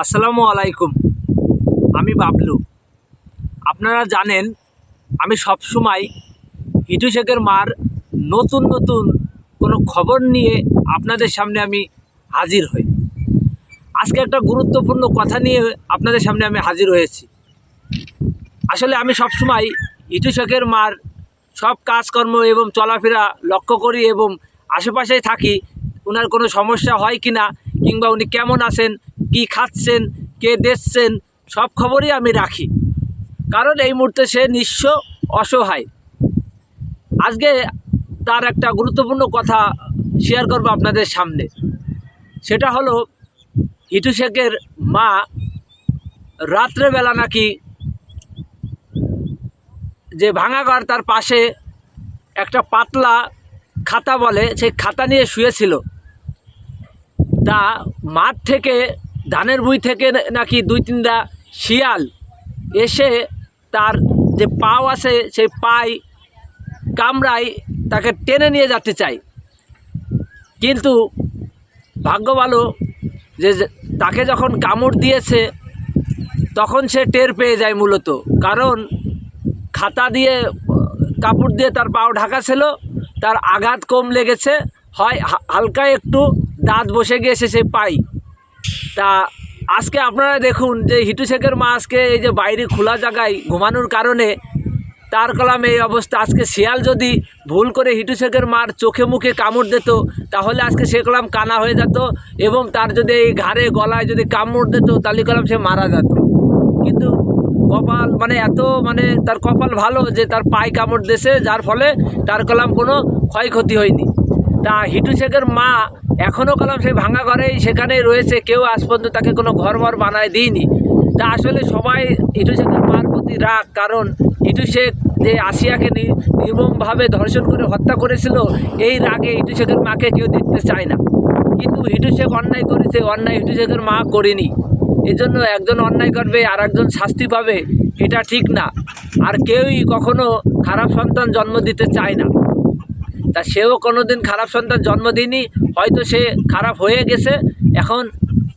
আসসালামু আলাইকুম। আমি বাবলু। আপনারা জানেন, আমি সবসময় হিটু শেখের মার নতুন নতুন কোনো খবর নিয়ে আপনাদের সামনে আমি হাজির হই। আজকে একটা গুরুত্বপূর্ণ কথা নিয়ে আপনাদের সামনে আমি হাজির হয়েছি। আসলে আমি সবসময় হিটু শেখের মার সব কাজকর্ম এবং চলাফেরা লক্ষ্য করি এবং আশেপাশেই থাকি। ওনার কোনো সমস্যা হয় কি না কিংবা উনি কেমন আছেন কি খাচ্ছেন, কে দেখছেন সব খবরই আমি রাখি। কারণ এই মুহূর্তে সে নিঃস্ব অসহায়। আজকে তার একটা গুরুত্বপূর্ণ কথা শেয়ার করব আপনাদের সামনে। সেটা হলো হিটু শেখের মা রাত্রেবেলা নাকি যে ভাঙাঘর তার পাশে একটা পাতলা খাতা বলে, সেই খাতা নিয়ে শুয়েছিল। তা মাঠ থেকে ধানের বুই থেকে নাকি দুই তিনটা শিয়াল এসে তার যে পাও আছে, সেই পাই কামড়ায় তাকে টেনে নিয়ে যেতে চাই কিন্তু ভাগ্য ভালো যে তাকে যখন কামড় দিয়েছে, তখন সে টের পেয়ে যায় মূলত। কারণ খাতা দিয়ে, কাপড় দিয়ে তার পাও ঢাকা ছিল, তার আঘাত কম লেগেছে, হয় হালকা একটু দাঁত বসে গিয়েছে সে পাই। তা আজকে আপনারা দেখুন যে হিটু শেখের মা আজকে এই যে বাইরে খোলা জায়গায় ঘুমানোর কারণে তার কলাম এই অবস্থা। আজকে শিয়াল যদি ভুল করে হিটু শেখের মার চোখে মুখে কামড় দিত, তাহলে আজকে সে কলাম কানা হয়ে যেত এবং তার যদি এই ঘাড়ে, গলায় যদি কামড় দিত, তাহলে কলাম সে মারা যেত। কিন্তু কপাল মানে এত মানে তার কপাল ভালো যে তার পায়ে কামড় দেশে যার ফলে তার কলাম কোনো ক্ষয়ক্ষতি হয়নি। তা হিটু শেখের মা এখনও কলাম সেই ভাঙা ঘরেই সেখানেই রয়েছে। কেউ আজ পর্যন্ত তাকে কোনো ঘর মর বানায় দিইনি। তা আসলে সবাই হিটু শেখের মার প্রতি রাগ, কারণ ইটু শেখ যে আসিয়াকে নির্মমভাবে ধর্ষণ করে হত্যা করেছিল, এই রাগে ইটু শেখের মাকে কেউ দেখতে চায় না। কিন্তু হিটু শেখ অন্যায় করেছে, অন্যায় হিটু শেখের মা করেনি। এজন্য একজন অন্যায় করবে আর একজন শাস্তি পাবে, এটা ঠিক না। আর কেউই কখনো খারাপ সন্তান জন্ম দিতে চায় না। তা সেও কোনো দিন খারাপ সন্তান জন্ম দিইনি হয়তো সে খারাপ হয়ে গেছে, এখন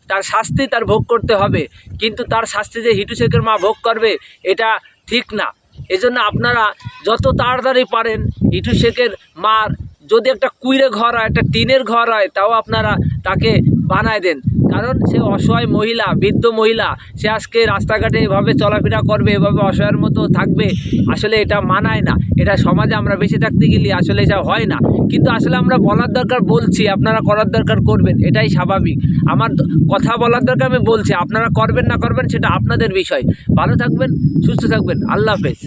তার শাস্তি তার ভোগ করতে হবে। কিন্তু তার শাস্তি যে হিটু শেখের মা ভোগ করবে, এটা ঠিক না। এজন্য আপনারা যত তাড়াতাড়ি পারেন, হিটু শেখের মার যদি একটা কুইরে ঘর হয়, একটা টিনের ঘর হয়, তাও আপনারা তাকে বানায় দেন। কারণ সে অসহায় মহিলা, বৃদ্ধ মহিলা, সে আজকে রাস্তাঘাটে এভাবে চলাফেরা করবে, এভাবে অসহায়ের মতো থাকবে, আসলে এটা মানায় না। এটা সমাজে আমরা বেঁচে থাকতে গেলে আসলে এটা হয় না। কিন্তু আসলে আমরা বলার দরকার বলছি, আপনারা করার দরকার করবেন, এটাই স্বাভাবিক। আমার কথা বলার দরকার আমি বলছি, আপনারা করবেন না করবেন সেটা আপনাদের বিষয়। ভালো থাকবেন, সুস্থ থাকবেন, আল্লাহ হাফেজ।